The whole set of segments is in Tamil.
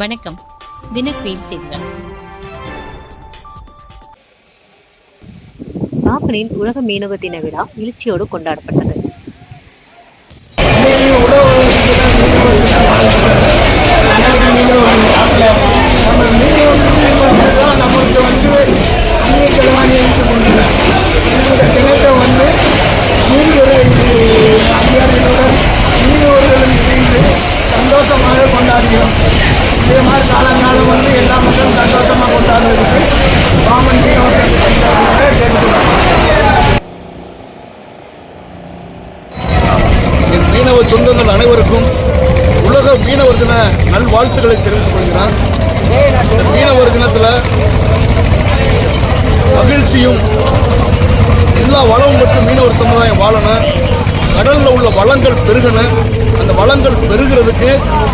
வணக்கம். தினக்குயின் செய்திகள் பாம்பனில் உலக மீனவ தின விழா எழுச்சியோடு கொண்டாடப்பட்டது. சொந்தங்கள் அனைவருக்கும் உலக மீனவர் தின நல்வாழ்த்துக்களை தெரிவித்துக் கொள்கிறேன். இந்த மீனவர் தினத்தில் மகிழ்ச்சியும் எல்லா வளமும் மற்றும் மீனவர் சமுதாயம் வாழணும் கடலில் உள்ள வளங்கள் பெருகணும் அந்த வளங்கள் பெருகிறதுக்கு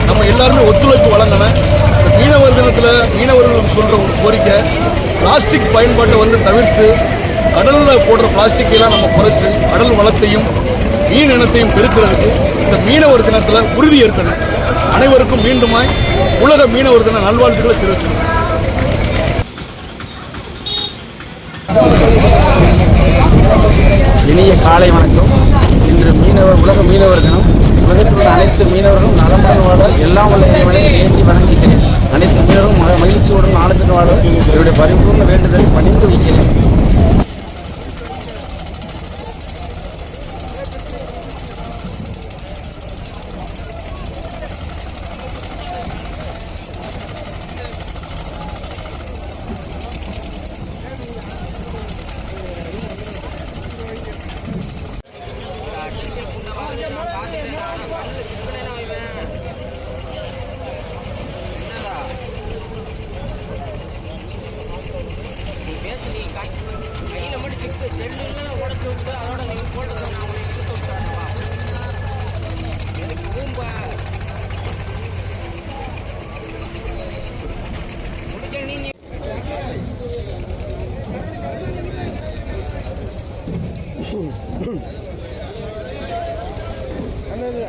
நம்ம எல்லாருமே ஒத்துழைப்பு வழங்கணும் இந்த மீனவர் தினத்தில் மீனவர்களுக்கு சொல்கிற ஒரு கோரிக்கை பிளாஸ்டிக் பயன்பாட்டை வந்து தவிர்த்து கடலில் போடுற பிளாஸ்டிக்கெல்லாம் நம்ம குறைச்சி கடல் வளத்தையும் மீன் இனத்தையும் பெருக்கிறதுக்கு இந்த மீனவர் தினத்தில் உறுதி ஏற்கணும் அனைவருக்கும் மீண்டுமாய் உலக மீனவர் தின நல்வாழ்த்துக்களை தெரிவிச்சுக்கிறேன் இனிய காலை வணக்கம். இன்று மீனவர் உலக மீனவர் தினம். உலகத்தில் உள்ள அனைத்து மீனவர்களும் நலமுடன் வாழ எல்லாம் உள்ள இறைவனை ஏற்றி வணங்குகிறேன். அனைத்து மீனவர்களும் மகிழ்ச்சியுடன்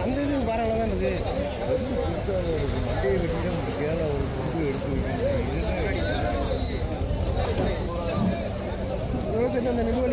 அந்த இது பரவாயில்ல தான் இருக்குது அந்த நெல்வழி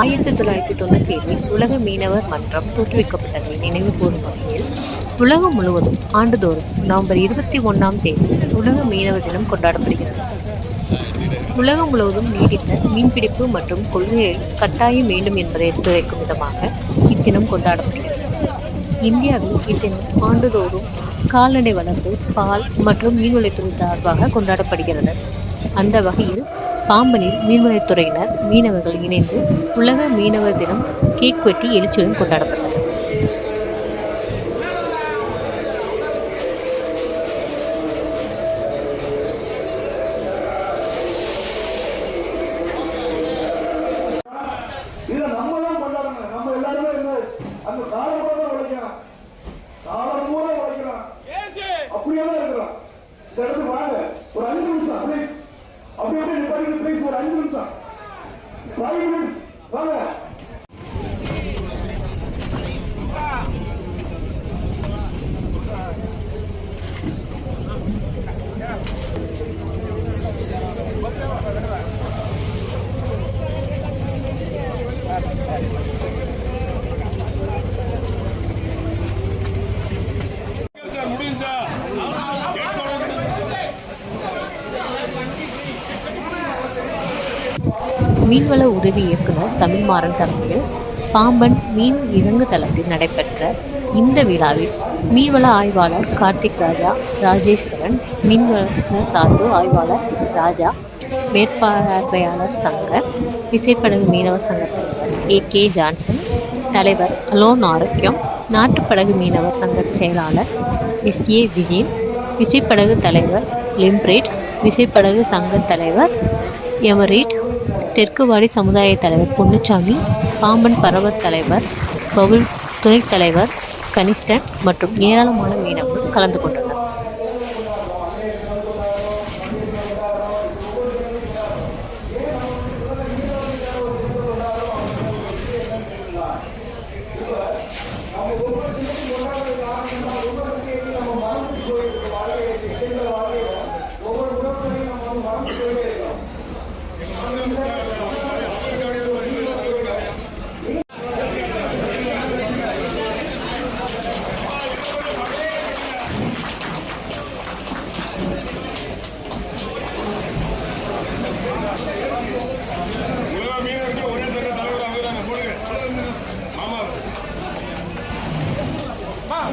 ஆயிரத்தி தொள்ளாயிரத்தி தொண்ணூத்தி ஏழில் உலக மீனவர் மன்றம் தோற்றுவிக்கப்பட்டதை நினைவு கூறும் வகையில் உலகம் முழுவதும் ஆண்டுதோறும் நவம்பர் இருபத்தி ஒன்றாம் தேதி உலக மீனவர் தினம் கொண்டாடப்படுகிறது. உலகம் முழுவதும் நீடித்த மீன்பிடிப்பு மற்றும் கொள்கையில் கட்டாயம் வேண்டும் என்பதை எடுத்துரைக்கும் விதமாக இத்தினம் கொண்டாடப்படுகிறது. இந்தியாவில் இத்தினம் ஆண்டுதோறும் கால்நடை வளர்ப்பு பால் மற்றும் மீன்வளத்துறை சார்பாக கொண்டாடப்படுகிறது. அந்த வகையில் பாம்பனில் மீன்வளத்துறையினர் மீனவர்கள் இணைந்து உலக மீனவர் தினம் கேக் வெட்டி எழுச்சியுடன் கொண்டாடப்பட்டது. மீன்வள உதவி இயக்குனர் தமிழ்மாறன் தலைமையில் பாம்பன் மீன் இறங்கு தளத்தில் நடைபெற்ற இந்த விழாவில் மீன்வள ஆய்வாளர் கார்த்திக் ராஜா ராஜேஸ்வரன் மீன்வள சார்பு ஆய்வாளர் ராஜா மேற்பார்வையாளர் சங்கர் விசைப்படகு மீனவர் சங்கத் தலைவர் ஏ கே ஜான்சன் தலைவர் அலோன் ஆரோக்கியம் நாட்டுப்படகு மீனவர் சங்க செயலாளர் எஸ் ஏ விஜயன் விசைப்படகு தலைவர் லிம்ப்ரேட் விசைப்படகு சங்க தலைவர் எமரேட் தெற்குவாடி சமுதாய தலைவர் பொன்னுச்சாமி பாம்பன் பரவத் தலைவர் பவுல் துணைத் தலைவர் கனிஷ்டன் மற்றும் ஏராளமான மீனவர்கள் கலந்து கொண்டனர்.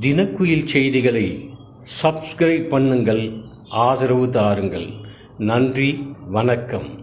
தினக்குயில் செய்திகளை சப்ஸ்கிரைப் பண்ணுங்கள் ஆதரவு தாருங்கள். நன்றி வணக்கம்.